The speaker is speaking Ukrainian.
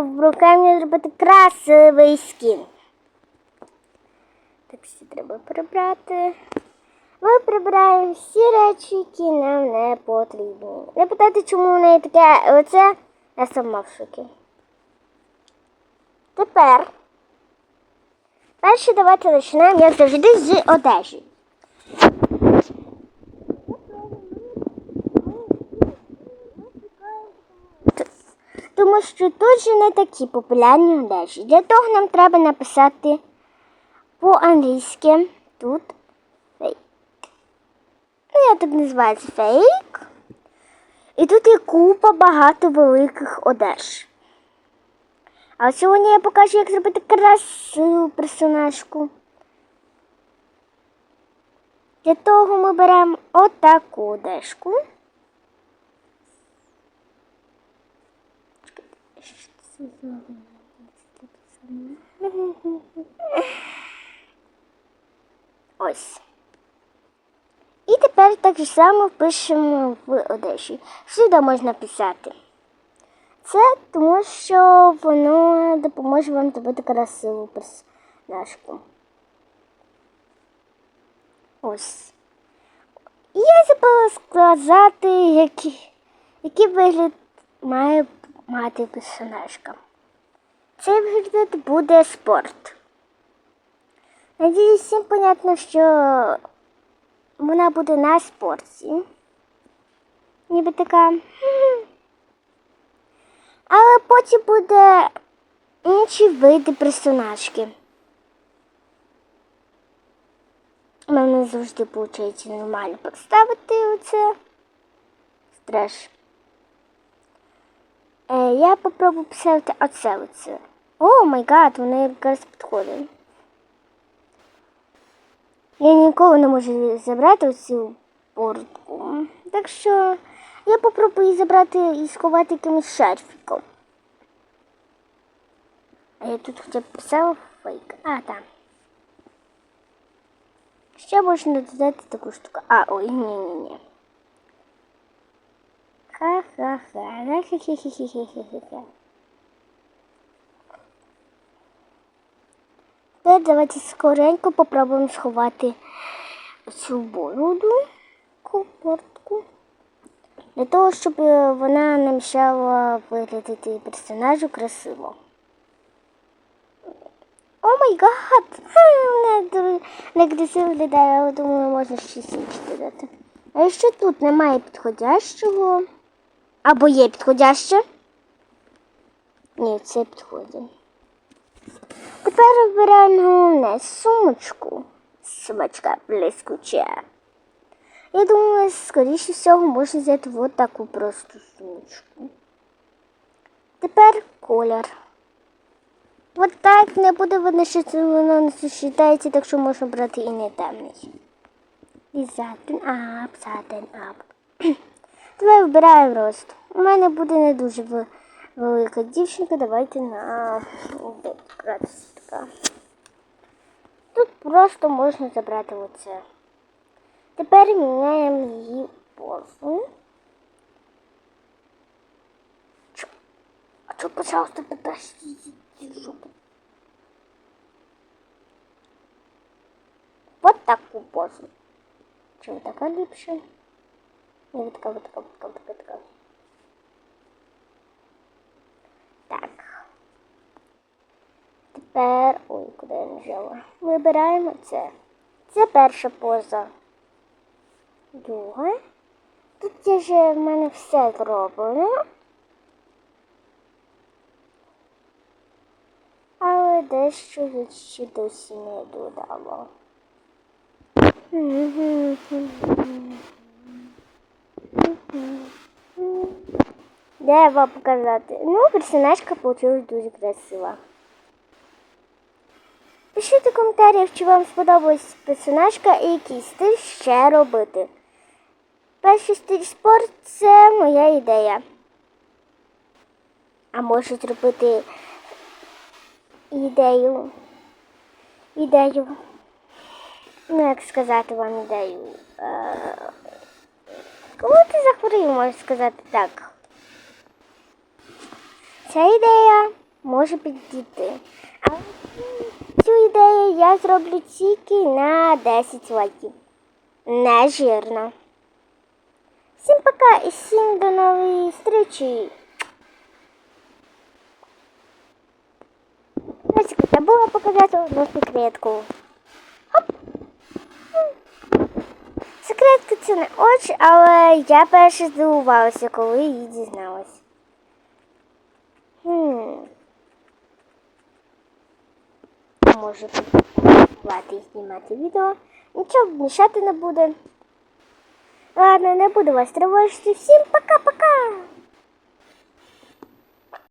в рукаві зробити красивий скін. Так всі треба прибрати. Ми прибираємо всі речі, які нам не потрібні. Не питайте, чому в неї таке оце, я сама в шокі. Тепер перше давайте почнемо, як завжди, з одежі. Тому що тут же не такі популярні одежі. Для того нам треба написати по-англійськи тут фейк. Ну, я так називається фейк. І тут є купа багато великих одеж. А сьогодні я покажу, як зробити красиву персонажку. Для того ми беремо отаку одежку. Що це за Ось. І тепер так само впишемо в одежі. Сюди можна писати. Це тому, що воно допоможе вам зробити красиву персонажку. Ось. І я забула сказати, який, який вигляд має мати персонажка. Цей вигляд буде спорт. Надіюсь, всім понятно, що вона буде на спорті. Ніби така. Але потім буде інші види персонажки. У мене завжди виходить нормально поставити оце. Страш. Я попробую поставити оце оце. О май гад, воно якраз підходить. Я ніколи не можу забрати цю портку. Так що я попробую її забрати і сховати якимось шарфіком. А я тут хоча б писала фейк. А, там. Ще можна додати таку штуку. А, ой, ні-ні-ні. Ха-ха-ха. Ха-ха-ха-ха-ха-ха-ха. Тепер давайте скоренько попробуємо сховати цю бороду, портку. Для того, щоб е, вона не мішала виглядати персонажу красиво. О май гад! Не красиво виглядає, але думаю, можна щось інше додати. А якщо тут немає підходящого? Або є підходяще? Ні, це підходить. Тепер обираємо головне сумочку. Сумочка блискуча. Я думаю, скоріше всього можна взяти от таку просту сумочку. Тепер колір. От так не буде видно, що це воно не сочетається, так що можна брати і не темний. І затин ап, затин ап. Давай вибираємо рост. У мене буде не дуже велика дівчинка. Давайте на така. Тут просто можна забрати оце. Тепер міняємо її позу. А що, пожалуйста, подождите, жопу. Вот таку позу. Чи вот така ліпше? Ні, вот така, вот така, вот така, вот така, така. Так. Тепер. Ой, куди я нажала? Вибираємо це. Це перша поза. Друга. Тут є вже в мене все зроблено. Але дещо я ще досі не додала. Де вам показати? Ну, персонажка получилась дуже красива. Пишіть у коментарях, чи вам сподобалась персонажка і який стиль ще робити. Перший стиль спорт це моя ідея. А може зробити ідею. Ідею. Ну, як сказати вам ідею. Коли ти захворів, можеш сказати так. ця ідея може підійти. Але цю ідею я зроблю тільки на 10 лайків. Не жирно. Всім пока і всім до нової зустрічі. Ось забула показати одну секретку. Це не очі, але я перше здивувалася, коли її дізналась. Хм. Можу працювати і знімати відео. Нічого мішати не буде. Ладно, не буду вас тривожити. Всім пока-пока!